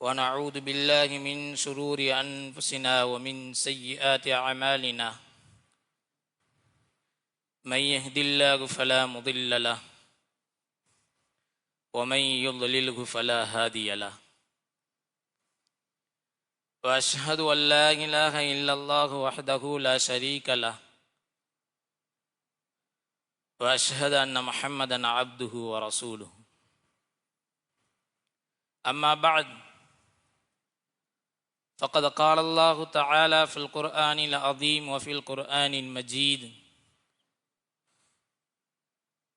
ونعوذ بالله من شرور أنفسنا ومن سيئات أعمالنا. من يهد الله فلا مضل له ومن يضلله فلا هادي له. وأشهد أن لا إله إلا الله وحده لا شريك له وأشهد أن محمدا عبده ورسوله. أما بعد فقد قال الله تعالى في القرآن العظيم وفي القرآن المجيد.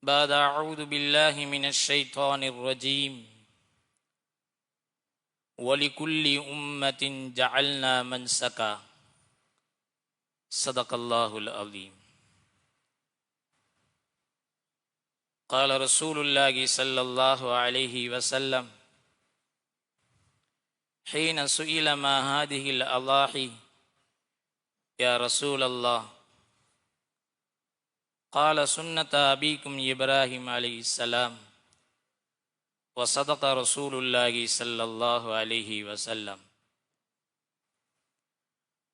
بعد أعوذ بالله من الشيطان الرجيم. ولكل أمة جعلنا منسكا. صدق الله العظيم. قال رسول الله صلى الله عليه وسلم حين سئل ما هذه الأضاحي يا رسول الله قال سنة أبيكم إبراهيم عليه السلام وصدق رسول الله صلى الله عليه وسلم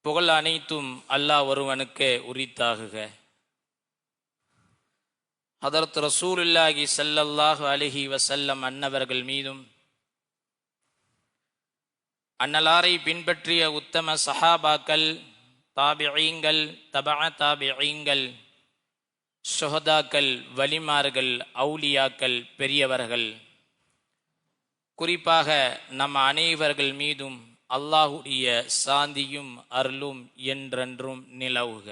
புகழ் அனைத்தும் அல்லாஹ் ஒருவனுக்கு உரித்தாகுக ஹதரத் ரசூலுல்லாஹி ஸல்லல்லாஹு அலைஹி வஸல்லம் அன்னவர்கள் மீதும் அன்னலாரை பின்பற்றிய உத்தம சஹாபாக்கள் தாபியீங்கள் தபா தாபியீங்கள் சுகதாக்கள் வலிமார்கள் அவுலியாக்கள் பெரியவர்கள். குறிப்பாக நம் அனைவர்கள் மீதும் அல்லாஹுடைய சாந்தியும் அருளும் என்றென்றும் நிலவுக.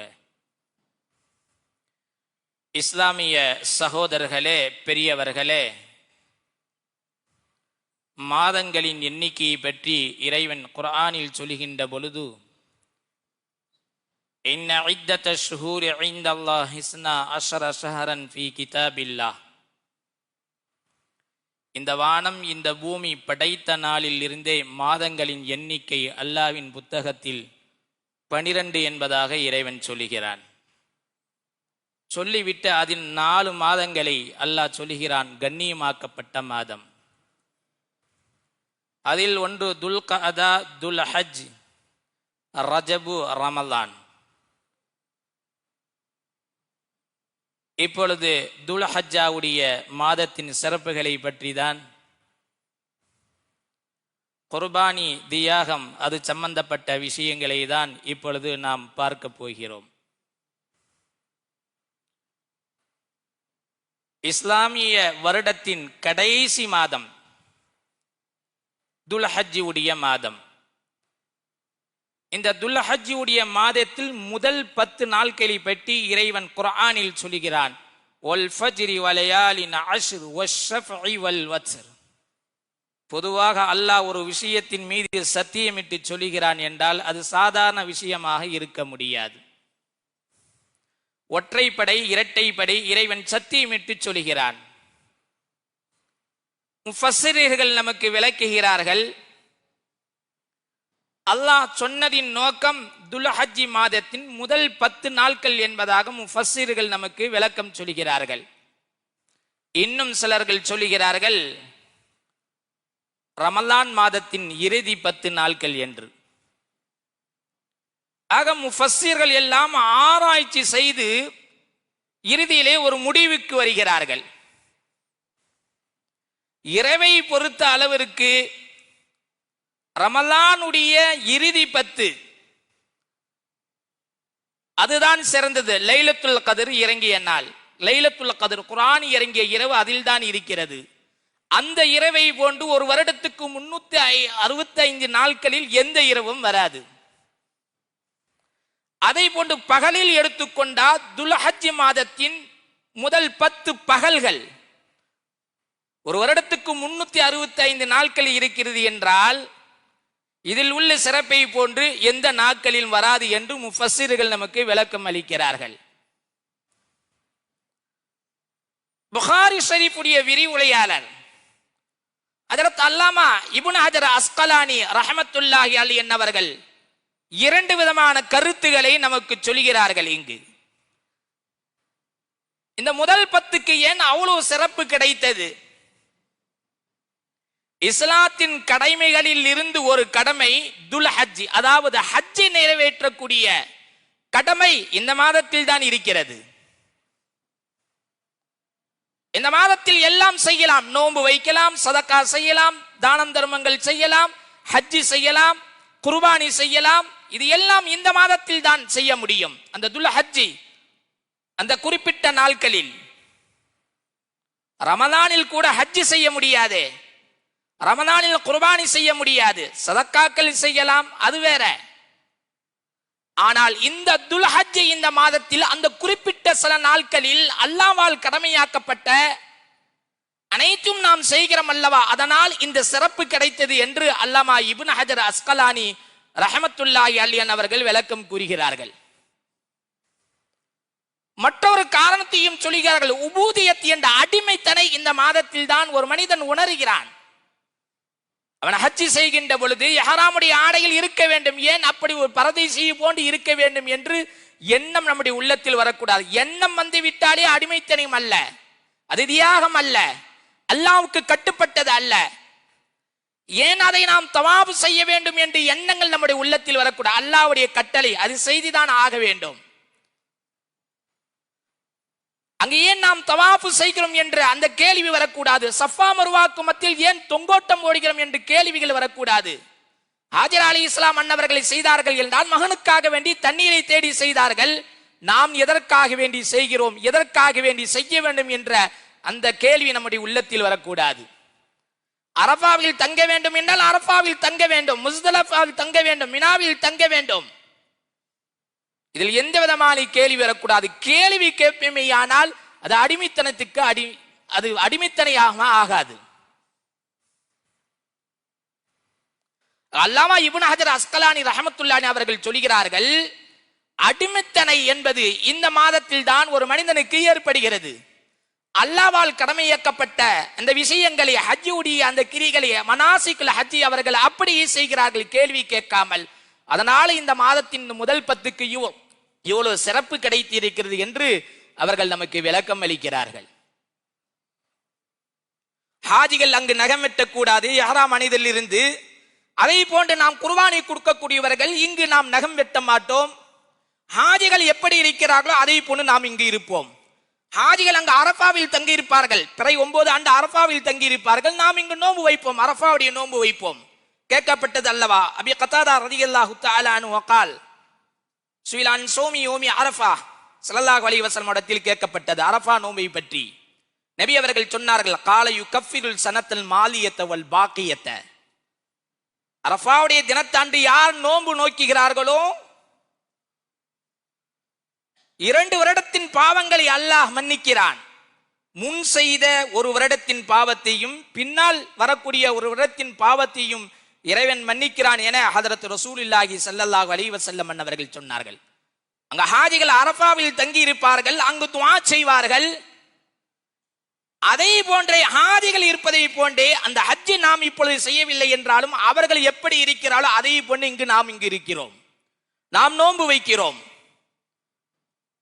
இஸ்லாமிய சகோதரர்களே பெரியவர்களே மாதங்களின் எண்ணிக்கையை பற்றி இறைவன் குர்ஆனில் சொல்கின்ற பொழுது என்ன இத்தத்த ஷுஹூரி ஐந்த ஹிஸ்னா அஷர் அஷஹரன் ஃபி கிதாபில்லாஹ் இந்த வானம் இந்த பூமி படைத்த நாளில் இருந்தே மாதங்களின் எண்ணிக்கை அல்லாவின் புத்தகத்தில் பனிரெண்டு என்பதாக இறைவன் சொல்லுகிறான். சொல்லிவிட்டு அதில் நாலு மாதங்களை அல்லாஹ் சொல்லுகிறான் கண்ணியமாக்கப்பட்ட மாதம். அதில் ஒன்று துல் கதா துல் ஹஜ் ரஜபு ரமலான். இப்பொழுது துல் ஹஜ்ஜாவுடைய மாதத்தின் சிறப்புகளை பற்றி தான் குர்பானி தியாகம் அது சம்பந்தப்பட்ட விஷயங்களை தான் இப்பொழுது நாம் பார்க்க போகிறோம். இஸ்லாமிய வருடத்தின் கடைசி மாதம் துல்ஹஜ்ஜி உடைய மாதம். இந்த துல்ஹஜ் உடைய மாதத்தில் முதல் பத்து நாட்களை பற்றி இறைவன் குர்ஆனில் சொல்கிறான். வல் பொதுவாக அல்லாஹ் ஒரு விஷயத்தின் மீது சத்தியமிட்டு சொல்லுகிறான் என்றால் அது சாதாரண விஷயமாக இருக்க முடியாது. ஒற்றைப்படை இரட்டைப்படை இறைவன் சத்தியமிட்டு சொல்கிறான். முஃபஸ்ஸிரீர்கள் நமக்கு விளக்குகிறார்கள். அல்லாஹ் சொன்னதின் நோக்கம் துல்ஹஜ்ஜி மாதத்தின் முதல் பத்து நாட்கள் என்பதாக முஃபசிர்கள் நமக்கு விளக்கம் சொல்கிறார்கள். இன்னும் சிலர்கள் சொல்லுகிறார்கள் ரமலான் மாதத்தின் இறுதி பத்து நாட்கள் என்று. ஆக முஃபசிர்கள் எல்லாம் ஆராய்ச்சி செய்து இறுதியிலே ஒரு முடிவுக்கு வருகிறார்கள். இரவை பொறுத்த அளவிற்கு ரமலானுடைய இறுதி பத்து அதுதான் சிறந்தது. லைலத்துல் கதிர் இறங்கிய நாள். லைலத்துல் கதிர் குரான் இறங்கிய இரவு அதில் தான் இருக்கிறது. அந்த இரவை போன்று ஒரு வருடத்துக்கு முன்னூத்தி அறுபத்தி ஐந்து நாட்களில் எந்த இரவும் வராது. அதை போன்று பகலில் எடுத்துக்கொண்டா துல்ஹஜ் மாதத்தின் முதல் பத்து பகல்கள். ஒரு வருடத்துக்கு முன்னூத்தி அறுபத்தி ஐந்து நாட்கள் இருக்கிறது என்றால் இதில் உள்ள சிறப்பை போன்று எந்த நாட்களில் வராது என்று முஃபசிர்கள் நமக்கு விளக்கம் அளிக்கிறார்கள். புகாரி ஷரீஃபுடைய விரிவுரையாளர் அதற்கு அல்லாமா இபுன் ஹஜர் அஸ்கலானி ரஹமத்துல்லாஹி அலி என்னவர்கள் இரண்டு விதமான கருத்துக்களை நமக்கு சொல்கிறார்கள் இங்கு. இந்த முதல் பத்துக்கு ஏன் அவ்வளவு சிறப்பு கிடைத்தது? இஸ்லாத்தின் கடமைகளில் இருந்து ஒரு கடமை துல் ஹஜ்ஜி அதாவது ஹஜ்ஜை நிறைவேற்றக்கூடிய கடமை இந்த மாதத்தில் தான் இருக்கிறது. இந்த மாதத்தில் எல்லாம் செய்யலாம். நோன்பு வைக்கலாம் சதக்கா செய்யலாம் தானம் தர்மங்கள் செய்யலாம் ஹஜ்ஜி செய்யலாம் குர்பானி செய்யலாம். இது எல்லாம் இந்த மாதத்தில் தான் செய்ய முடியும். அந்த துல் ஹஜ்ஜி அந்த குறிப்பிட்ட நாட்களில். ரமதானில் கூட ஹஜ்ஜி செய்ய முடியாதே. ரமதானில் குர்பானி செய்ய முடியாது. சதக்காக்கள் செய்யலாம் அது வேற. ஆனால் இந்த துல்ஹஜ் இந்த மாதத்தில் அந்த குறிப்பிட்ட சில நாட்களில் அல்லாவால் கடமையாக்கப்பட்ட அனைத்தும் நாம் செய்கிறோம் அல்லவா? அதனால் இந்த சிறப்பு கிடைத்தது என்று அல்லாமா இபுன் ஹஜர் அஸ்கலானி ரஹமத்துல்லாஹி அலியன் அவர்கள் விளக்கம் கூறுகிறார்கள். மற்றொரு காரணத்தையும் சொல்கிறார்கள். உபூதியத் என்ற அடிமைத்தனை இந்த மாதத்தில் தான் ஒரு மனிதன் உணர்கிறான். அவன் ஹஜ்ஜி செய்கின்ற பொழுது எஹராமுடைய ஆடையில் இருக்க வேண்டும். ஏன் அப்படி ஒரு பரதேசியை போன்று இருக்க வேண்டும் என்று எண்ணம் நம்முடைய உள்ளத்தில் வரக்கூடாது. எண்ணம் வந்து விட்டாலே அடிமைத்தனம் அல்ல. அது தியாகம் அல்ல. அல்லாவுக்கு கட்டுப்பட்டது அல்ல. ஏன் அதை நாம் தவாபு செய்ய வேண்டும் என்று எண்ணங்கள் நம்முடைய உள்ளத்தில் வரக்கூடாது. அல்லாவுடைய கட்டளை அது செய்துதான் ஆக வேண்டும். அங்கு ஏன் நாம் தவாஃபு செய்கிறோம் என்று அந்த கேள்வி வரக்கூடாது? சஃபா மருவாக்கு மத்தியில் ஏன் தொங்கோட்டம் ஓடுகிறோம் என்று கேள்விகள் வரக்கூடாது? ஹாஜர் அலி இஸ்லாம் அன்னவர்களை செய்தார்கள் என்றால் மகனுக்காக வேண்டி தண்ணீரை தேடி செய்தார்கள். நாம் எதற்காக வேண்டி செய்கிறோம்? எதற்காக வேண்டி செய்ய வேண்டும் என்ற அந்த கேள்வி நம்முடைய உள்ளத்தில் வரக்கூடாது. அரபாவில் தங்க வேண்டும் என்றால் அரபாவில் தங்க வேண்டும் முஸ்தலஃபாவில் தங்க வேண்டும் மினாவில் தங்க வேண்டும். இதில் எந்த விதமான கேள்வி வரக்கூடாது. கேள்வி கேட்பமையானால் அது அடிமைத்தனத்துக்கு அடி அது அடிமைத்தனையாக ஆகாது. அல்லாமா இபுன் ஹஜர் அஸ்கலானி ரஹமத்துல்லானி அவர்கள் சொல்கிறார்கள் அடிமைத்தனை என்பது இந்த மாதத்தில் தான் ஒரு மனிதனுக்கு ஏற்படுகிறது. அல்லாவால் கடமையாக்கப்பட்ட அந்த விஷயங்களை ஹஜ்ஜுடைய அந்த கிரிகளை மனாசிக்குல் ஹஜ்ஜி அவர்கள் அப்படியே செய்கிறார்கள் கேள்வி கேட்காமல். அதனால இந்த மாதத்தின் முதல் பத்துக்கு யுவம். இவ்வளவு சிறப்பு கிடைத்திருக்கிறது என்று அவர்கள் நமக்கு விளக்கம் அளிக்கிறார்கள். ஹாஜிகள் அங்கு நகம் வெட்டக்கூடாது யாராம் மனிதில் இருந்து. அதை போன்று நாம் குர்பானை கொடுக்கக்கூடியவர்கள் இங்கு நாம் நகம் வெட்ட மாட்டோம். ஹாஜிகள் எப்படி இருக்கிறார்களோ அதை போன்று நாம் இங்கு இருப்போம். ஹாஜிகள் அங்கு அரபாவில் தங்கியிருப்பார்கள். பிறை ஒன்பது ஆண்டு அரபாவில் தங்கி இருப்பார்கள் நாம் இங்கு நோன்பு வைப்போம் அரபாவுடைய நோன்பு வைப்போம். கேட்கப்பட்டது அல்லவா? அபி கத்தாதா ரதியல்லாஹு தாலானு வக்கால் சுயிலான் சோமி ஓமி அரஃபா சலல்லாஹ் அலி வஸல்லம் இடத்தில் கேட்கப்பட்டது. அரஃபா நோம்பை பற்றி. நபி அவர்கள் சொன்னார்கள் காலையு கஃபிருல் சனத்தல் மாலியத்தவள் பாக்கியத்தை. அரஃபாவுடைய தினத்தாண்டு யார் நோன்பு நோக்குகிறார்களோ? இரண்டு வருடத்தின் பாவங்களை அல்லாஹ் மன்னிக்கிறான். முன் செய்த ஒரு வருடத்தின் பாவத்தையும் பின்னால் வரக்கூடிய ஒரு வருடத்தின் பாவத்தையும் இறைவன் மன்னிக்கிறான் என ஹதரத் ரசூலுல்லாஹி செல்லல்லாஹ் அலைஹி வஸல்லம் அவர்கள் சொன்னார்கள். அங்க ஹாஜிகள் அரஃபாவில் தங்கி இருப்பார்கள் அங்கு துவா செய்வார்கள். அதே போன்றே ஹாஜிகள் இருப்பதை போன்றே அந்த ஹஜ்ஜி நாம் இப்பொழுது செய்யவில்லை என்றாலும் அவர்கள் எப்படி இருக்கிறாலோ அதை போன்று இங்கு நாம் இங்கு இருக்கிறோம். நாம் நோன்பு வைக்கிறோம்.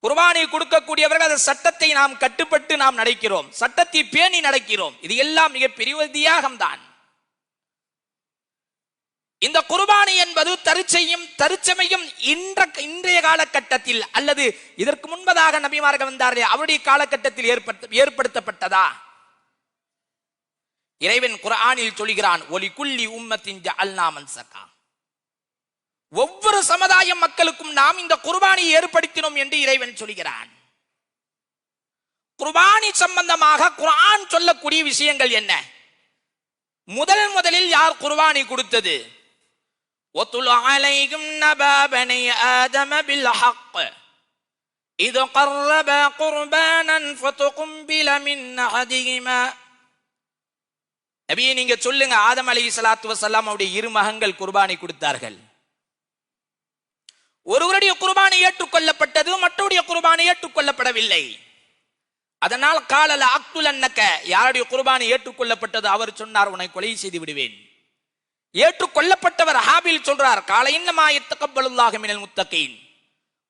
குர்பானை கொடுக்கக்கூடியவர்கள் அந்த சட்டத்தை நாம் கட்டுப்பட்டு நாம் நடக்கிறோம். சட்டத்தை பேணி நடக்கிறோம். இது எல்லாம் மிகப்பெரிய தியாகம் தான் இந்த குர்பானி என்பது தருச்சையும் தருச்சமையும் இன்ற இன்றைய காலகட்டத்தில் அல்லது இதற்கு முன்பதாக நபிமார்கள் வந்தார்களே அவருடைய காலகட்டத்தில் ஏற்படுத்த ஏற்படுத்தப்பட்டதா? இறைவன் குர்ஆனில் சொல்கிறான் ஒலி குல்லி உம்மத்தின் அல்நாமன் சகா ஒவ்வொரு சமுதாய மக்களுக்கும் நாம் இந்த குர்பானியை ஏற்படுத்தினோம் என்று இறைவன் சொல்கிறான். குர்பானி சம்பந்தமாக குரான் சொல்லக்கூடிய விஷயங்கள் என்ன? முதல் முதலில் யார் குர்பானி கொடுத்தது? وَاتْلُ عَلَيْهِمْ نَبَأَ بَنِي آدَمَ بِالْحَقِّ إِذْ قَرَّبَا قُرْبَانًا فَتُقُبِّلَ مِنْ أَحَدِهِمَا நபியே நீங்க சொல்லுங்க ஆதம் அலி சலாத்து வசல்லாம் அவருடைய இரு மகன்கள் குர்பானி கொடுத்தார்கள் ஒருவருடைய குர்பானை ஏற்றுக்கொள்ளப்பட்டது மற்றவருடைய குர்பானை ஏற்றுக்கொள்ளப்படவில்லை அதனால் காலல அக்துல் அன்னக்க யாருடைய குர்பானை ஏற்றுக்கொள்ளப்பட்டது அவர் சொன்னார் உன்னை கொலை செய்து விடுவேன் ஏற்றுக்கொள்ளப்பட்டவர் ஹாபில் சொல்றார் கால இன்னமா எத்தக்கப்பலுல்லாக மினல் முத்தகீன்.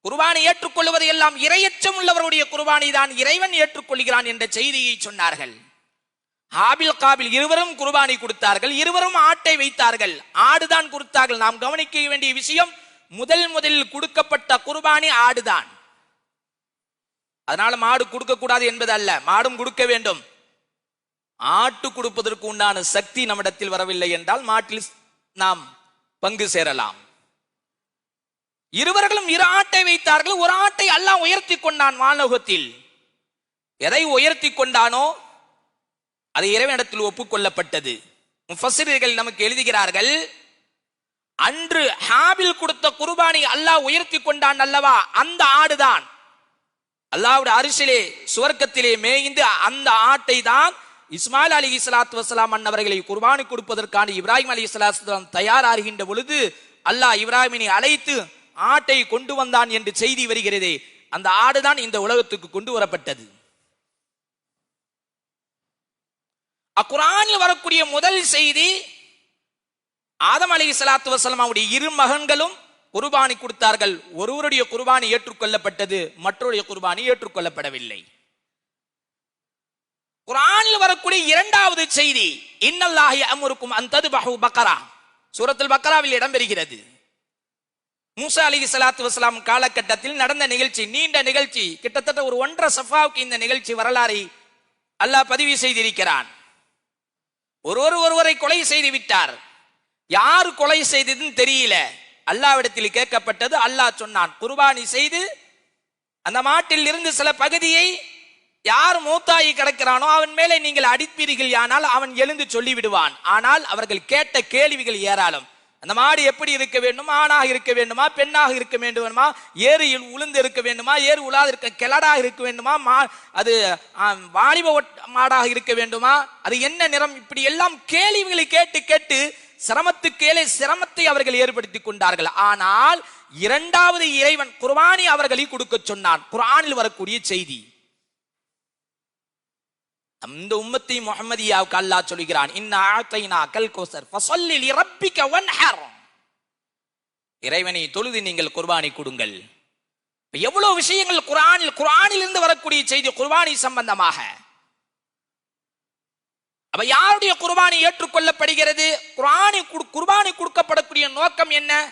குர்பானை ஏற்றுக்கொள்வது எல்லாம் இரையச்சம் உள்ளவருடைய குர்பானை தான் இறைவன் ஏற்றுக்கொள்கிறான் என்ற செய்தியை சொன்னார்கள். ஹாபில் காபில் இருவரும் குர்பானி கொடுத்தார்கள் இருவரும் ஆட்டை வைத்தார்கள். ஆடுதான் கொடுத்தார்கள். நாம் கவனிக்க வேண்டிய விஷயம் முதல் முதலில் கொடுக்கப்பட்ட குர்பானி ஆடுதான். அதனால மாடு கொடுக்க கூடாது என்பது அல்ல மாடும் கொடுக்க வேண்டும். ஆட்டு கொடுப்பதற்கு உண்டான சக்தி நம்மிடத்தில் வரவில்லை என்றால் மாட்டில் நாம் பங்கு சேரலாம். இருவர்களும் இரு ஆட்டை வைத்தார்கள். ஒரு ஆட்டை அல்லாஹ் உயர்த்தி கொண்டான் வானோகத்தில். எதை உயர்த்தி கொண்டானோ அது இறைவனிடத்தில் ஒப்புக்கொள்ளப்பட்டது முஃபசிரியர்கள் நமக்கு எழுதுகிறார்கள் அன்று ஹாபில் கொடுத்த குர்பானி அல்லாஹ் உயர்த்தி கொண்டான் அல்லவா? அந்த ஆடுதான். அல்லாவுடைய அரிசிலே சுவர்க்கத்திலே மேய்ந்து அந்த ஆட்டை தான் இஸ்மாயில் அலி இஸ்லாத்து வசலாம் அன்னவர்களை குர்பானி கொடுப்பதற்கான இப்ராஹிம் அலி இஸ்லாத்துலாம் தயாராகின்ற பொழுது அல்லாஹ் இப்ராஹிமினை அழைத்து ஆட்டை கொண்டு வந்தான் என்று செய்தி வருகிறதே அந்த ஆடுதான் இந்த உலகத்துக்கு கொண்டு வரப்பட்டது. அக்குரானில் வரக்கூடிய முதல் செய்தி ஆதம் அலி சலாத்து வசலமாவுடைய இரு மகன்களும் குர்பானி கொடுத்தார்கள். ஒருவருடைய குர்பானி ஏற்றுக்கொள்ளப்பட்டது மற்றொருடைய குர்பானி ஏற்றுக்கொள்ளப்படவில்லை. குரானில் வரக்கூடிய இரண்டாவது செய்தி இன்னல்லாஹி அமுருக்கும் அந்தது பஹு பக்கரா. சூரத்துல் பக்கராவில் இடம்பெறுகிறது. மூசா அலி சலாத்து வசலாம் காலகட்டத்தில் நடந்த நிகழ்ச்சி நீண்ட நிகழ்ச்சி கிட்டத்தட்ட ஒரு ஒன்றரை சஃபாவுக்கு இந்த நிகழ்ச்சி வரலாறை அல்லாஹ் பதிவு செய்திருக்கிறான். ஒருவர் ஒருவரை கொலை செய்து விட்டார். யார் கொலை செய்ததுன்னு தெரியல. அல்லாவிடத்தில் கேட்கப்பட்டது அல்லாஹ் சொன்னான் குர்பானி செய்து அந்த மாட்டில் இருந்து சில பகுதியை யார் மூத்தாயி கிடக்கிறானோ அவன் மேலே நீங்கள் அடிப்பீர்கள் ஆனால் அவன் எழுந்து சொல்லிவிடுவான். ஆனால் அவர்கள் கேட்ட கேள்விகள் ஏராளம். அந்த மாடு எப்படி இருக்க வேண்டும்? ஆணாக இருக்க வேண்டுமா? பெண்ணாக இருக்க வேண்டுமா? ஏரியில் உளுந்து இருக்க வேண்டுமா? ஏறு உலாது இருக்க கிளடாக இருக்க வேண்டுமா? மா அது வாலிப மாடாக இருக்க வேண்டுமா? அது என்ன நிறம்? இப்படி எல்லாம் கேள்விகளை கேட்டு கேட்டு சிரமத்துக்கேலே சிரமத்தை அவர்கள் ஏற்படுத்தி கொண்டார்கள். ஆனால் இரண்டாவது இறைவன் குர்பானி அவர்களை கொடுக்க சொன்னான். குரானில் வரக்கூடிய செய்தி. அந்த உம்மத்தை முகமதியாவுக்கு அல்லாஹ் சொல்கிறான் இன்னா கல் கோசர் வன்ஹர். இறைவனை தொழுது நீங்கள் குர்பானி கொடுங்கள். எவ்வளவு விஷயங்கள் குரானில் குரானில் இருந்து வரக்கூடிய செய்தி குர்பானி சம்பந்தமாக? அப்ப யாருடைய குர்பானி ஏற்றுக்கொள்ளப்படுகிறது? குரானி குடு- குர்பானி கொடுக்கப்படக்கூடிய நோக்கம் என்ன?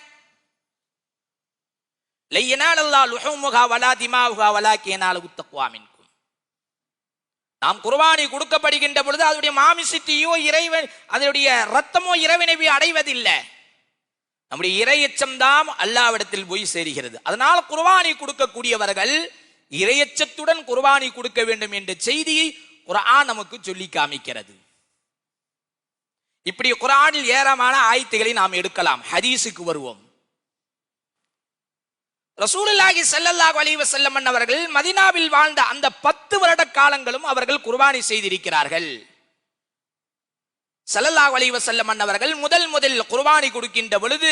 லையனால் அல்லா லுஹமுகா வலா திமாவுகா வலா கேனால் உத்தக்குவாமின் நாம் குர்பானி கொடுக்கப்படுகின்ற பொழுது அதனுடைய மாமிசத்தையோ இறைவன் அதனுடைய ரத்தமோ இறைவனை அடைவதில்லை. நம்முடைய இரையச்சம் தான் அல்லாவிடத்தில் போய் சேருகிறது. அதனால் குர்பானி கொடுக்கக்கூடியவர்கள் இரையச்சத்துடன் குர்பானி கொடுக்க வேண்டும் என்ற செய்தியை குரான் நமக்கு சொல்லி காமிக்கிறது. இப்படி குரானில் ஏராளமான ஆயத்துகளை நாம் எடுக்கலாம். ஹதீஸுக்கு வருவோம். ரசூலுல்லாஹி சல்லல்லாஹு அலைஹி வஸல்லம் அவர்கள் மதினாவில் வாழ்ந்த அந்த பத்து வருட காலங்களும் அவர்கள் குர்பானி செய்திருக்கிறார்கள். சல்லல்லாஹு அலைஹி வஸல்லம் அவர்கள் முதல் முதல் குர்பானி கொடுக்கின்ற பொழுது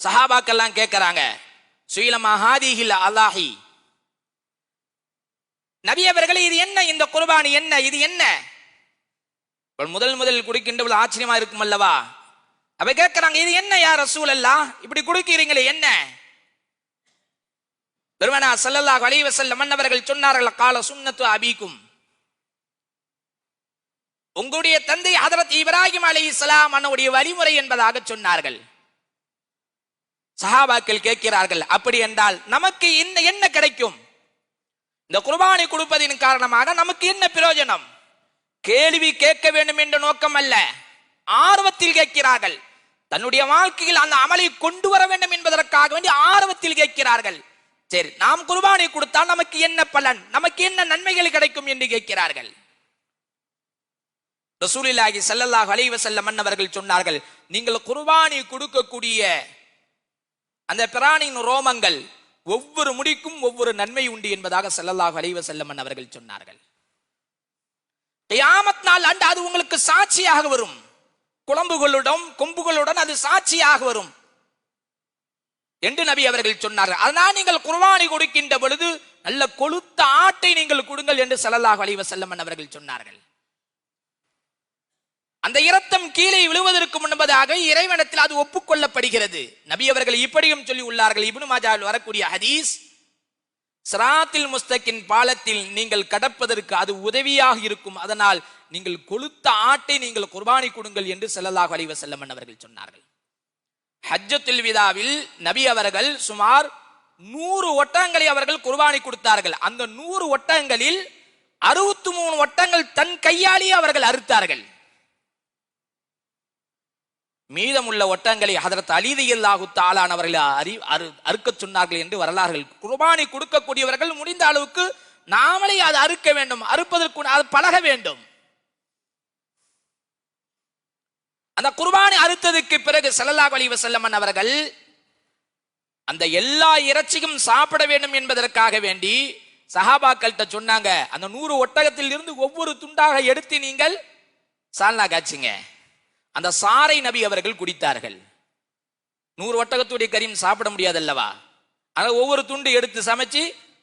சஹாபாக்கெல்லாம் கேட்கறாங்க சுயிலமா ஹாதிஹில் அல்லாஹி நபி அவர்களே இது என்ன? இந்த குர்பானி என்ன? இது என்ன? முதல் முதல் குடிக்கின்ற ஆச்சரியமா இருக்கும் அல்லவா அவ கேட்கிறாங்க இது என்ன யார் ரசூல் அல்லா இப்படி குடுக்கிறீங்களே என்ன? பெருமனா ஸல்லல்லாஹு அலைஹி செல்ல மன்னவர்கள் சொன்னார்கள் கால சுண்ணத்து அபிக்கும். உங்களுடைய தந்தை ஹதரத் இப்ராஹிம் அலீசலாம் அண்ணனுடைய வழிமுறை என்பதாக சொன்னார்கள். சஹாபாக்கள் கேட்கிறார்கள் அப்படி என்றால் நமக்கு என்ன என்ன கிடைக்கும்? இந்த குர்பானி கொடுப்பதின் காரணமாக நமக்கு என்ன பிரயோஜனம்? கேள்வி கேட்க வேண்டும் என்ற நோக்கம் அல்ல. ஆர்வத்தில் கேட்கிறார்கள். தன்னுடைய வாழ்க்கையில் அந்த அமலை கொண்டு வர வேண்டும் என்பதற்காக வேண்டி ஆர்வத்தில் கேட்கிறார்கள். சரி நாம் குர்பானி கொடுத்தால் நமக்கு என்ன பலன்? நமக்கு என்ன நன்மைகள் கிடைக்கும் என்று கேட்கிறார்கள். ரசூலில்லாஹி செல்லல்லாஹ் அலைவ செல்ல அவர்கள் சொன்னார்கள் நீங்கள் குர்பானி கொடுக்கக்கூடிய அந்த பிராணியின் ரோமங்கள் ஒவ்வொரு முடிக்கும் ஒவ்வொரு நன்மை உண்டு என்பதாக செல்லல்லாஹ் அலைவ வஸல்லம் அவர்கள் சொன்னார்கள். கியாமத் நாள் அன்று அது உங்களுக்கு சாட்சியாக வரும். குழம்புகளுடன் கொம்புகளுடன் அது சாட்சியாக வரும். என்று நபி அவர்கள் சொன்னார்கள். அதனால் நீங்கள் குர்பானி கொடுக்கின்ற பொழுது நல்ல கொளுத்த ஆட்டை நீங்கள் கொடுங்கள் என்று ஸல்லல்லாஹு அலைஹி வஸல்லம் அவர்கள் சொன்னார்கள். அந்த இரத்தம் கீழே விழுவதற்கு முன்பதாக இறைவனத்தில் அது ஒப்புக்கொள்ளப்படுகிறது. நபி அவர்கள் இப்படியும் சொல்லி உள்ளார்கள். இபுனு மாஜாவில் வரக்கூடிய ஹதீஸ் சிராத்தில் முஸ்தக்கின் பாலத்தில் நீங்கள் கடப்பதற்கு அது உதவியாக இருக்கும். அதனால் நீங்கள் கொளுத்த ஆட்டை நீங்கள் குர்பானி கொடுங்கள் என்று செல்லலாக அலைஹி செல்லமன் அவர்கள் சொன்னார்கள். ஹஜ்ஜத்துல் விதாவில் நபி அவர்கள் சுமார் நூறு ஒட்டகங்களை அவர்கள் குர்பானி கொடுத்தார்கள். அந்த நூறு ஒட்டகங்களில் அறுபத்தி மூணு ஒட்டங்கள் தன் கையாலேயே அவர்கள் அறுத்தார்கள். மீதமுள்ள ஒட்டங்களை ஹதரத் அலிதியல்லாஹு ஆகுத்தாளானவர்கள் அறி அறு அறுக்கச் சொன்னார்கள் என்று வரலாறுகள் குர்பானி கொடுக்கக்கூடியவர்கள் முடிந்த அளவுக்கு நாமளே அது அறுக்க வேண்டும். அறுப்பதற்கு அது பழக வேண்டும். அந்த குர்பானி அறுத்ததுக்கு பிறகு செல்லல்லாஹ் அலி வஸல்லம் அவர்கள் அந்த எல்லா இறைச்சியும் சாப்பிட வேண்டும் என்பதற்காக வேண்டி சஹாபாக்கள்கிட்ட சொன்னாங்க. அந்த நூறு ஒட்டகத்தில் இருந்து ஒவ்வொரு துண்டாக எடுத்து நீங்கள் சால்னா காய்ச்சிங்க. அந்த சாரை நபி அவர்கள் குடித்தார்கள். நூறு ஒட்டகத்துடைய கரியும் சாப்பிட முடியாதல்லவா ஆனால் ஒவ்வொரு துண்டு எடுத்து சமைச்சு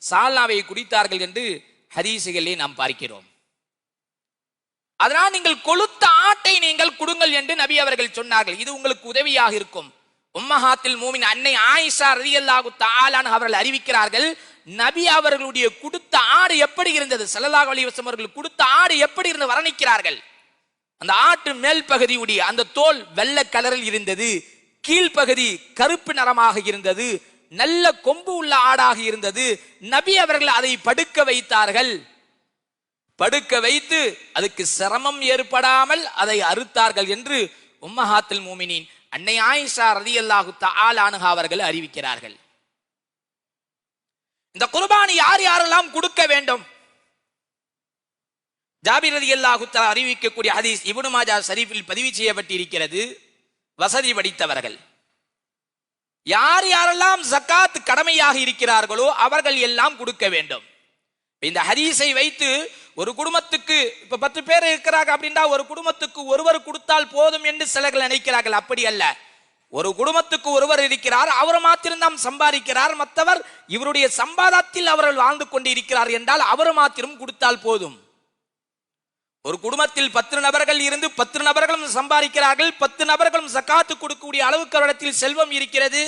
சால்னாவை குடித்தார்கள் என்று ஹரிசுகளே நாம் பார்க்கிறோம். அதனால் நீங்கள் கொளுத்த ஆட்டை நீங்கள் கொடுங்கள் என்று நபி அவர்கள் சொன்னார்கள். இது உங்களுக்கு உதவியாக இருக்கும். உம்மஹாத்தில் மூமின் அன்னை ஆயிஷா ரதியல்லாகு தஆலான் அவர்கள் அறிவிக்கிறார்கள் நபி அவர்களுடைய கொடுத்த ஆடு எப்படி இருந்தது? சல்லல்லாஹ் அலிவசம் அவர்கள் கொடுத்த ஆடு எப்படி இருந்து வர்ணிக்கிறார்கள்? அந்த ஆட்டு மேல் பகுதியுடைய அந்த தோல் வெள்ளை கலரில் இருந்தது கீழ்ப்பகுதி கருப்பு நிறமாக இருந்தது நல்ல கொம்பு உள்ள ஆடாக இருந்தது. நபி அவர்கள் அதை படுக்க வைத்தார்கள். படுக்க வைத்து அதுக்கு சிரமம் ஏற்படாமல் அதை அறுத்தார்கள் என்று உம்மஹாத்தில் மூமினின் அன்னை ஆயிஷா ரதி அல்லாஹு தஆலானுஹா அவர்கள் அறிவிக்கிறார்கள். இந்த குர்பானி யார் யாரெல்லாம் கொடுக்க வேண்டும்? ஜாபிர் ரதி அல்லாஹு அறிவிக்கக்கூடிய ஹதீஸ் இபுனு மாஜா ஷரீஃபில் பதிவு செய்யப்பட்டிருக்கிறது. வசதி படித்தவர்கள். யார் யாரெல்லாம் ஜக்காத் கடமையாக இருக்கிறார்களோ அவர்கள் எல்லாம் கொடுக்க வேண்டும். இந்த ஹதீஸை வைத்து ஒரு குடும்பத்துக்கு இப்ப பத்து பேர் இருக்கிறாங்க அப்படின்னா ஒரு குடும்பத்துக்கு ஒருவர் கொடுத்தால் போதும் என்று சிலர்கள் நினைக்கிறார்கள். அப்படி அல்ல. ஒரு குடும்பத்துக்கு ஒருவர் இருக்கிறார் அவர் மாத்திரம்தான் சம்பாதிக்கிறார். மற்றவர் இவருடைய சம்பாதத்தில் அவர்கள் வாழ்ந்து கொண்டிருக்கிறார் என்றால் அவர் மாத்திரம் கொடுத்தால் போதும். ஒரு குடும்பத்தில் பத்து நபர்கள் இருந்து பத்து நபர்களும் சம்பாதிக்கிறார்கள். பத்து நபர்களும் சக்காத்து கொடுக்கக்கூடிய அளவுக்கு அவரிடத்தில் செல்வம் இருக்கிறது.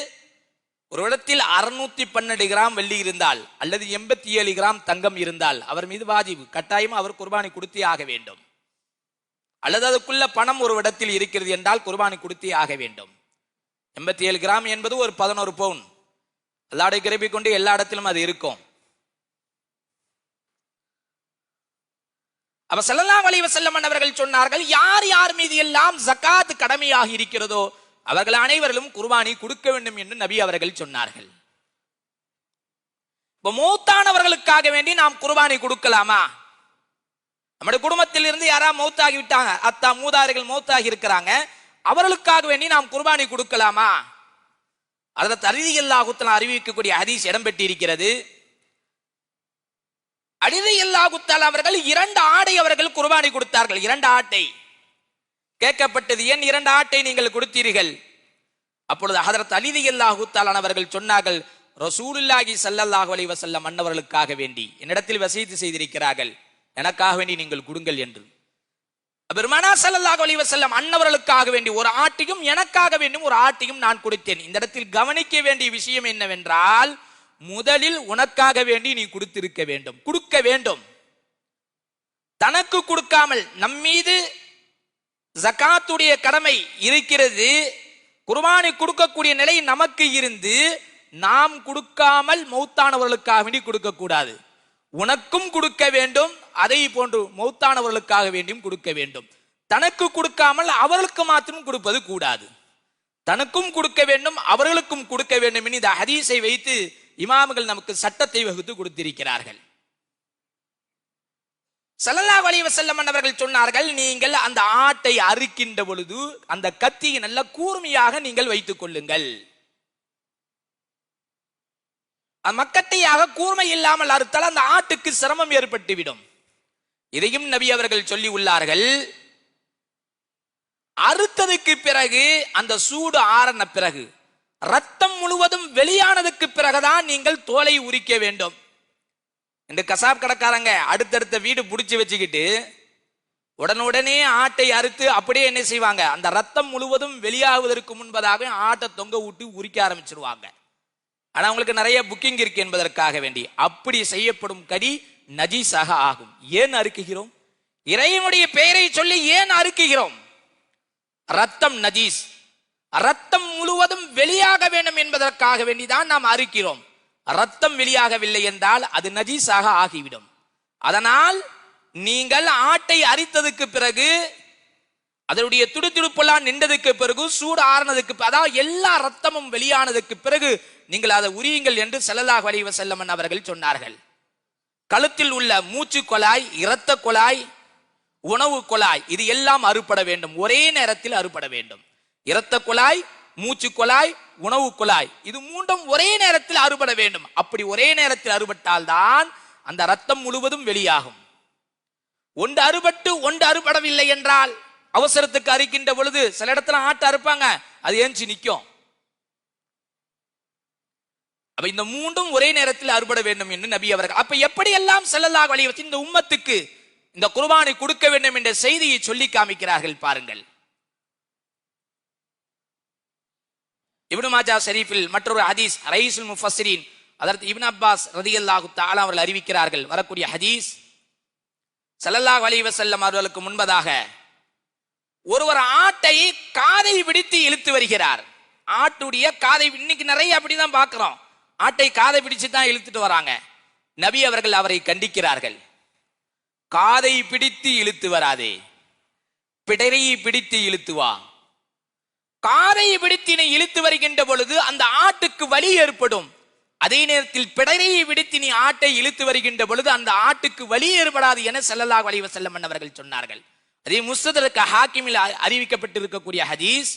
ஒரு இடத்தில் அறுநூத்தி பன்னெண்டு கிராம் வெள்ளி இருந்தால் அல்லது எண்பத்தி ஏழு கிராம் தங்கம் இருந்தால் அவர் மீது வாஜிபு கட்டாயம் அவர் குர்பானி கொடுத்தே ஆக வேண்டும். அல்லது அதுக்குள்ள பணம் ஒரு இடத்தில் இருக்கிறது என்றால் குர்பானி கொடுத்தே ஆக வேண்டும். எண்பத்தி ஏழு கிராம் என்பது ஒரு பதினோரு பவுன். அல்லாடைய கிரபி கொண்டு எல்லா இடத்திலும் அது இருக்கும். அப்ப செல்லலாம் வலிவ வஸல்லம் அவர்கள் சொன்னார்கள் யார் யார் மீது எல்லாம் ஜக்காத் கடமையாக இருக்கிறதோ அவர்கள் அனைவரும் குர்பானி கொடுக்க வேண்டும் என்று நபி அவர்கள் சொன்னார்கள். இப்ப மூத்தானவர்களுக்காக வேண்டி நாம் குர்பானி கொடுக்கலாமா? நம்முடைய குடும்பத்தில் இருந்து யாரா மௌத்தாகி விட்டாங்க? அத்தா மூதாரிகள் மௌத்தாகி இருக்கிறாங்க. அவர்களுக்காக வேண்டி நாம் குர்பானி கொடுக்கலாமா? அதுல தருதி அல்லாஹுத்தலாம் அறிவிக்கக்கூடிய ஹதீஸ் இடம்பெற்று இருக்கிறது அடிதை அல்லாஹுத்தால் அவர்கள் இரண்டு ஆடை அவர்கள் குர்பானி கொடுத்தார்கள். இரண்டு ஆட்டை கேட்கப்பட்டது ஏன் இரண்டு ஆட்டை நீங்கள் கொடுத்தீர்கள். அப்பொழுது ஹதரத் அலிதி அல்லாஹுத்தாலான் அவர்கள் சொன்னார்கள் ரசூலுல்லாஹி சல்லல்லாஹு அலி வஸல்லம் அன்னவர்களுக்காக வேண்டி என்னிடத்தில் வசீத்து செய்திருக்கிறார்கள். எனக்காக வேண்டி நீங்கள் கொடுங்கள் என்று. பெருமானா சல்லல்லாஹு அலி வசல்லம் அன்னவர்களுக்காக வேண்டி ஒரு ஆட்டையும் எனக்காக வேண்டும் ஒரு ஆட்டையும் நான் கொடுத்தேன். இந்த இடத்தில் கவனிக்க வேண்டிய விஷயம் என்னவென்றால் முதலில் உனக்காக வேண்டி நீ கொடுத்திருக்க வேண்டும். கொடுக்க வேண்டும். தனக்கு கொடுக்காமல் நம்மீது ஜகாத்துடைய கடமை இருக்கிறது. குர்பானி கொடுக்கக்கூடிய நிலை நமக்கு இருந்து நாம் கொடுக்காமல் மௌத்தானவர்களுக்காக வேண்டி கொடுக்கக்கூடாது. உனக்கும் கொடுக்க வேண்டும் அதை போன்று மௌத்தானவர்களுக்காக வேண்டியும் கொடுக்க வேண்டும். தனக்கு கொடுக்காமல் அவர்களுக்கு மாத்திரம் கொடுப்பது கூடாது. தனக்கும் கொடுக்க வேண்டும் அவர்களுக்கும் கொடுக்க வேண்டும் என்று இந்த ஹதீஸை வைத்து இமாம்கள் நமக்கு சட்டத்தை வகுத்து கொடுத்திருக்கிறார்கள். சல்லல்லா வலிவ செல்லம் அவர்கள் சொன்னார்கள் நீங்கள் அந்த ஆட்டை அறுக்கின்ற பொழுது அந்த கத்தியை நல்ல கூர்மையாக நீங்கள் வைத்துக் கொள்ளுங்கள். மக்கட்டையாக கூர்மை இல்லாமல் அறுத்தால் அந்த ஆட்டுக்கு சிரமம் ஏற்பட்டுவிடும். இதையும் நபி அவர்கள் சொல்லி உள்ளார்கள். அறுத்ததுக்கு பிறகு அந்த சூடு ஆறன பிறகு ரத்தம் முழுவதும் வெளியானதுக்கு பிறகுதான் நீங்கள் தோலை உரிக்க வேண்டும். இந்த கசாப் கடைக்காரங்க அடுத்தடுத்த வீடு பிடிச்சி வச்சுக்கிட்டு உடனுடனே ஆட்டை அறுத்து அப்படியே என்ன செய்வாங்க? அந்த ரத்தம் முழுவதும் வெளியாகுவதற்கு முன்பதாக ஆட்டை தொங்க விட்டு உரிக்க ஆரம்பிச்சிருவாங்க. ஆனா அவங்களுக்கு நிறைய புக்கிங் இருக்கு என்பதற்காக வேண்டி. அப்படி செய்யப்படும் கடி நஜீஸாக ஆகும். ஏன் அறுக்குகிறோம்? இறைவனுடைய பெயரை சொல்லி ஏன் அறுக்குகிறோம்? ரத்தம் நஜீஸ். ரத்தம் முழுவதும் வெளியாக வேண்டும் என்பதற்காக வேண்டிதான் நாம் அறுக்கிறோம். ரத்தம் வெளியாகவில்லை என்றால் அது நஜீஸாக ஆகிவிடும். அதனால் நீங்கள் ஆட்டை அரித்ததுக்கு பிறகு அதனுடைய துடுதுடுப்பெல்லாம் நின்றதுக்கு பிறகு சூடு ஆறுனதுக்கு அதாவது எல்லா ரத்தமும் வெளியானதுக்கு பிறகு நீங்கள் அதை உரியுங்கள் என்று செல்லலாக வலிவ செல்லமன் அவர்கள் சொன்னார்கள். கழுத்தில் உள்ள மூச்சு குழாய் இரத்த குழாய் உணவு குழாய் இது எல்லாம் அறுபட வேண்டும். ஒரே நேரத்தில் அறுபட வேண்டும். இரத்த குழாய் மூச்சு குழாய் உணவு குழாய். இது மூன்றும் ஒரே நேரத்தில் அறுபட வேண்டும். அப்படி ஒரே நேரத்தில் அறுபட்டால்தான் அந்த ரத்தம் முழுவதும் வெளியாகும். ஒன்று அறுபட்டு ஒன்று அறுபடவில்லை என்றால் அவசரத்துக்கு அறுக்கின்ற பொழுது சில இடத்துல ஆட்டை அறுப்பாங்க அது ஏஞ்சி நிற்கும். அப்ப இந்த மூன்றும் ஒரே நேரத்தில் அறுபட வேண்டும் என்று நபி அவர்கள் அப்ப எப்படி எல்லாம் செல்லலாக வழி இந்த உம்மத்துக்கு இந்த குர்பானை கொடுக்க வேண்டும் என்ற செய்தியை சொல்லி காமிக்கிறார்கள் பாருங்கள். இப்னு மாஜா ஷரீஃபில் மற்றொரு ஹதீஸ் ரயீசுல் முஃபஸ்ரீன் அதற்கு இப்னு அப்பாஸ் ரதியல்லாஹு தாலா அவர்கள் அறிவிக்கிறார்கள். வரக்கூடிய ஹதீஸ் சல்லல்லாஹ் அலி வசல்லம் அவர்களுக்கு முன்பதாக ஒருவர் ஆட்டை காதை பிடித்து இழுத்து வருகிறார். ஆட்டுடைய காதை இன்னைக்கு நிறைய அப்படிதான் பார்க்கிறோம். ஆட்டை காதை பிடிச்சு தான் இழுத்துட்டு வராங்க. நபி அவர்கள் அவரை கண்டிக்கிறார்கள். காதை பிடித்து இழுத்து வராதே. பிடரையை பிடித்து இழுத்து வா. காரை விடுத்தினை இழுத்து வருகின்ற பொழுது அந்த ஆட்டுக்கு வலி ஏற்படும். அதே நேரத்தில் பிடரையை விடுத்தினி நீ ஆட்டை இழுத்து வருகின்ற பொழுது அந்த ஆட்டுக்கு வலி ஏற்படாது என செல்லலாக வலிவ வஸல்லம் அவர்கள் சொன்னார்கள். அதே முஸ்ததற்கு ஹாக்கிமில் அறிவிக்கப்பட்டு அறிவிக்கப்பட்டிருக்கக்கூடிய ஹதீஸ்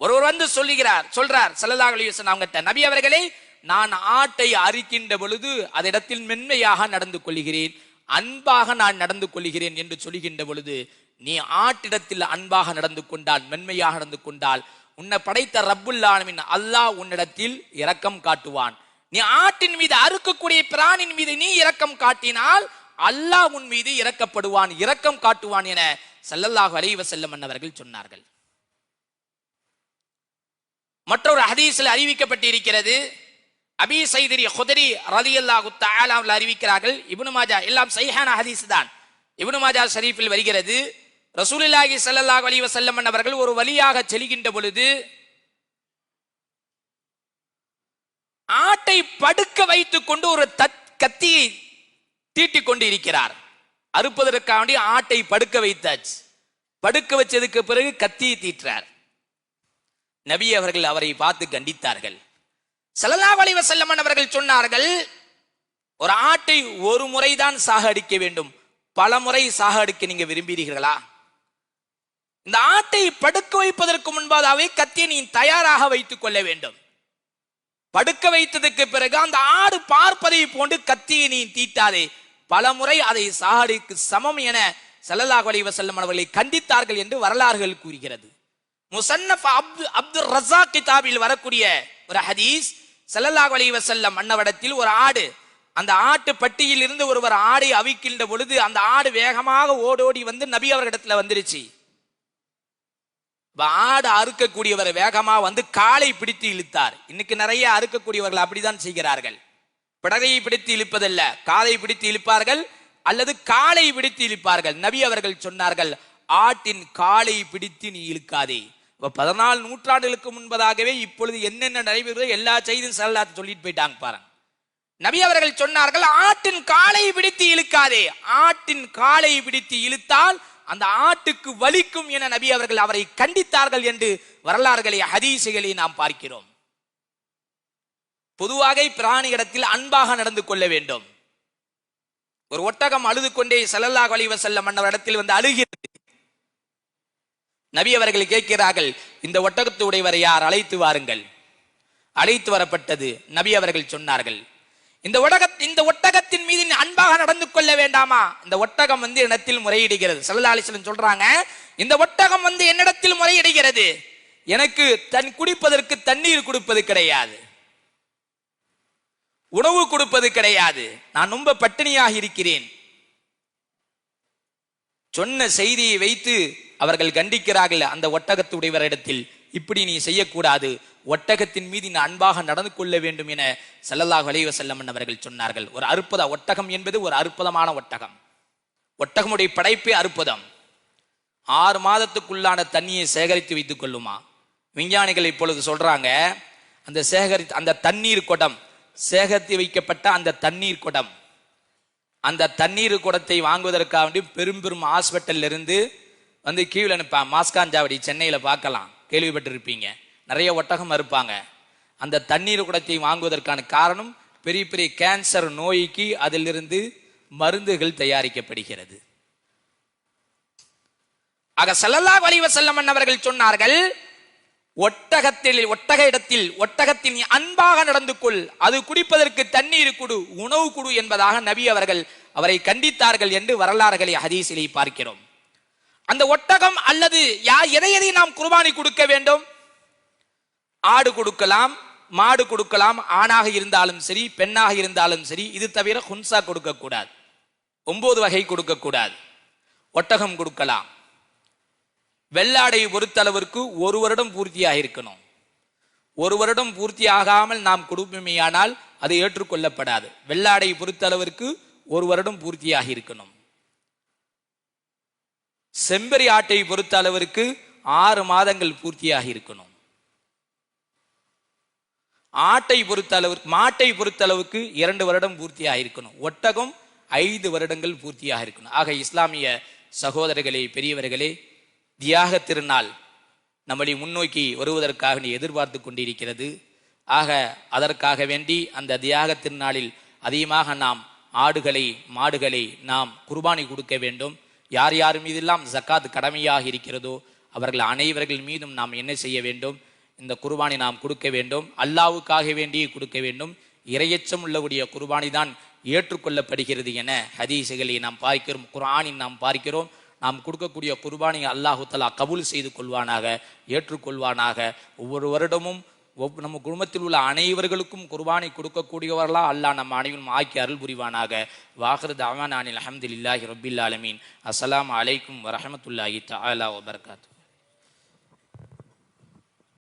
ஒருவர் வந்து சொல்லுகிறார் சொல்றார் செல்லலாக அலைஹி அவங்ககிட்ட நபி அவர்களே நான் ஆட்டை அரிக்கின்ற பொழுது அதிடத்தில் மென்மையாக நடந்து கொள்கிறேன் அன்பாக நான் நடந்து கொள்கிறேன் என்று சொல்லுகின்ற பொழுது நீ ஆட்டிடத்தில் அன்பாக நடந்து கொண்டால் மென்மையாக நடந்து கொண்டால் உன்னை படைத்த ரப்புல் அல்லாஹ் உன்னிடத்தில் இரக்கம் காட்டுவான். நீ ஆட்டின் மீது அறுக்கக்கூடிய பிராணின் மீது நீ இரக்கம் காட்டினால் அல்லாஹ் உன் மீது இறக்கப்படுவான் இரக்கம் காட்டுவான் என செல்லல்லாஹு அலைவ செல்லம் அன்னவர்கள் சொன்னார்கள். மற்றொரு ஹதீஸில் அறிவிக்கப்பட்டிருக்கிறது. அபி சைதரி ஹுதரி ரதி அல்லாஹு அவர்கள் அறிவிக்கிறார்கள். இபுனு மாஜா எல்லாம் சைஹான ஹதீஸ் தான். இபுனு மாஜா ஷரீஃபில் வருகிறது. ரசூலில்லாஹி சல்லாஹ் அலி வஸல்லம் அவர்கள் ஒரு வழியாக செல்கின்ற பொழுது ஆட்டை படுக்க வைத்துக் கொண்டு ஒரு தத் கத்தியை தீட்டிக் கொண்டு இருக்கிறார் அறுப்பதற்காண்டி ஆட்டை படுக்க வைத்தாச்சு. படுக்க வச்சதுக்கு பிறகு கத்தியை தீட்டுறார். நபி அவர்கள் அவரை பார்த்து கண்டித்தார்கள். சலல்லா அலைஹி வஸல்லம் அவர்கள் சொன்னார்கள் ஒரு ஆட்டை ஒரு முறைதான் சாக அடிக்க வேண்டும். பல முறை சாக அடிக்க நீங்க விரும்புகிறீர்களா? இந்த ஆட்டை படுக்க வைப்பதற்கு முன்பாகவே கத்தியை நீ தயாராக வைத்துக் கொள்ள வேண்டும். படுக்க வைத்ததுக்கு பிறகு அந்த ஆடு பார்ப்பதை போன்று கத்தியை நீ தீட்டாதே. பல முறை அதை சாகடிக்கு சமம் என செல்லலாக அலைஹி வஸல்லம் அவர்களை கண்டித்தார்கள் என்று வரலாறுகள் கூறுகிறது. முசன்னஃப் அப்து அப்துல் ரசா கிதாபில் வரக்கூடிய ஒரு ஹதீஸ் ஸல்லல்லாஹு அலைஹி வஸல்லம் மன்னவடத்தில் ஒரு ஆடு அந்த ஆட்டு பட்டியில் இருந்து ஒருவர் ஆடை அவிக்கின்ற பொழுது அந்த ஆடு வேகமாக ஓடோடி வந்து நபி அவர்களிடத்துல வந்துருச்சு. ஆடு அறுக்கக்கூடியவர் வேகமா வந்து காலை பிடித்து இழுத்தார். இன்னைக்கு நிறைய அறுக்கக்கூடியவர்கள் அப்படிதான் செய்கிறார்கள். பிடரையை பிடித்து இழுப்பதல்ல காதை பிடித்து இழுப்பார்கள் அல்லது காலை பிடித்து இழுப்பார்கள். நபி அவர்கள் சொன்னார்கள் ஆட்டின் காலை பிடித்து நீ இழுக்காதே. பதினாலு நூற்றாண்டுகளுக்கு முன்பதாகவே இப்பொழுது என்னென்ன நடைபெறுதோ எல்லா செய்தியும் செல்லாத்து சொல்லிட்டு போயிட்டாங்க பாருங்க. நபி அவர்கள் சொன்னார்கள் ஆட்டின் காலை பிடித்து இழுக்காதே. ஆட்டின் காலை பிடித்து இழுத்தால் அந்த ஆட்டுக்கு வலிக்கும் என நபி அவர்கள் அவரை கண்டித்தார்கள் என்று வரலாறுகளை ஹதீசுகளை நாம் பார்க்கிறோம். பொதுவாக பிராணியிடத்தில் அன்பாக நடந்து கொள்ள வேண்டும். ஒரு ஒட்டகம் அழுது கொண்டே செல்லல்லாஹ் வலிவ செல்ல மன்னர் இடத்தில் வந்து அழுகிறது. நபி அவர்கள் கேட்கிறார்கள் இந்த ஒட்டகத்து உடையவரை யார்? அழைத்து வாருங்கள். அழைத்து வரப்பட்டது நபி அவர்கள் சொன்னார்கள். இந்த ஒட்டக இந்த ஒட்டகத்தின் மீது அன்பாக நடந்து கொள்ள வேண்டாமா? இந்த ஒட்டகம் வந்து என்னிடத்தில் முறையிடுகிறது. சல்லா சொல்றாங்க இந்த ஒட்டகம் வந்து என்னிடத்தில் முறையிடுகிறது. எனக்கு தன் குடிப்பதற்கு தண்ணீர் கொடுப்பது கிடையாது. உணவு கொடுப்பது கிடையாது. நான் ரொம்ப பட்டினியாக இருக்கிறேன். சொன்ன செய்தியை வைத்து அவர்கள் கண்டிக்கிறார்கள் அந்த ஒட்டகத்துடையவரிடத்தில். இப்படி நீ செய்யக்கூடாது. ஒட்டகத்தின் மீது இந்த அன்பாக நடந்து கொள்ள வேண்டும் என செல்லல்லாஹ் அலைவ வஸல்லம் அவர்கள் சொன்னார்கள். ஒரு அற்புத ஒட்டகம் என்பது ஒரு அற்புதமான ஒட்டகம். ஒட்டகமுடைய படைப்பே அற்புதம். ஆறு மாதத்துக்குள்ளான தண்ணியை சேகரித்து வைத்துக் கொள்ளுமா? விஞ்ஞானிகள் இப்பொழுது சொல்றாங்க அந்த சேகரி அந்த தண்ணீர் குடம் சேகரித்து வைக்கப்பட்ட அந்த தண்ணீர் குடம். அந்த தண்ணீர் குடத்தை வாங்குவதற்காக வேண்டி பெரும் பெரும் ஹாஸ்பிட்டல்ல இருந்து வந்து கீழே அனுப்பான் மாஸ்காஞ்சாவடி சென்னையில் பார்க்கலாம். கேள்விப்பட்டிருப்பீங்க. நிறைய ஒட்டகம் இருப்பாங்க அந்த தண்ணீர் குடத்தை வாங்குவதற்கான காரணம் பெரிய பெரிய கேன்சர் நோய்க்கு அதிலிருந்து மருந்துகள் தயாரிக்கப்படுகிறது. ஆக ஸல்லல்லாஹு வலிவ வஸல்லம் அவர்கள் சொன்னார்கள் ஒட்டகத்தில் ஒட்டக இடத்தில் ஒட்டகத்தின் அன்பாக நடந்து கொள் அது குடிப்பதற்கு தண்ணீர் குடு உணவு குடு என்பதாக நபி அவர்கள் அவரை கண்டித்தார்கள் என்று வரலாறுகளை ஹதீசிலே பார்க்கிறோம். அந்த ஒட்டகம் அல்லது யார் எதை எதை நாம் குர்பானி கொடுக்க வேண்டும்? ஆடு கொடுக்கலாம் மாடு கொடுக்கலாம் ஆணாக இருந்தாலும் சரி பெண்ணாக இருந்தாலும் சரி இது தவிர ஹுன்சா கொடுக்கக்கூடாது. ஒன்பது வகை கொடுக்கக்கூடாது. ஒட்டகம் கொடுக்கலாம். வெள்ளாடையை பொறுத்தளவிற்கு ஒரு வருடம் பூர்த்தியாக இருக்கணும். ஒரு வருடம் பூர்த்தி ஆகாமல் நாம் கொடுப்போமேயானால் அது ஏற்றுக்கொள்ளப்படாது. வெள்ளாடையை பொறுத்தளவிற்கு ஒரு வருடம் பூர்த்தியாக இருக்கணும். செம்பரி ஆட்டை பொறுத்த அளவிற்கு ஆறு மாதங்கள் பூர்த்தியாக இருக்கணும். ஆட்டை பொறுத்த அளவுக்கு மாட்டை பொறுத்த அளவுக்கு இரண்டு வருடம் பூர்த்தியாக இருக்கணும் ஒட்டகம் ஐந்து வருடங்கள் பூர்த்தியாக இருக்கணும் ஆக இஸ்லாமிய சகோதரர்களே பெரியவர்களே தியாக திருநாள் நம்மளை முன்னோக்கி வருவதற்காக நீ எதிர்பார்த்து கொண்டிருக்கிறது. ஆக அதற்காக வேண்டி அந்த தியாக திருநாளில் அதிகமாக நாம் ஆடுகளை மாடுகளை நாம் குர்பானி கொடுக்க வேண்டும். யார் யார் மீதெல்லாம் ஜக்காத் கடமையாக இருக்கிறதோ அவர்கள் அனைவர்கள் மீதும் நாம் என்ன செய்ய வேண்டும்? இந்த குர்பானி நாம் கொடுக்க வேண்டும். அல்லாவுக்காக வேண்டி கொடுக்க வேண்டும். இரையச்சம் உள்ளக்கூடிய குர்பானி தான் ஏற்றுக்கொள்ளப்படுகிறது என ஹதீசுகளை நாம் பார்க்கிறோம். குரானின் நாம் பார்க்கிறோம். நாம் கொடுக்கக்கூடிய குர்பானி அல்லாஹு தலா கபூல் செய்து கொள்வானாக ஏற்றுக்கொள்வானாக. ஒவ்வொரு வருடமும் ஒவ் நம்ம குடும்பத்தில் உள்ள அனைவர்களுக்கும் குர்பானை கொடுக்கக்கூடியவர்களா அல்லாஹ் நம்ம அனைவரும் ஆக்கி அருள் புரிவானாக. வாஹர் தாவான் அனில் அஹமதுல்லாஹி ரபில் ஆலமீன். அஸ்லாம் அலைக்கும் வரமத்துல்லாஹி தஆலா வபர்காத்து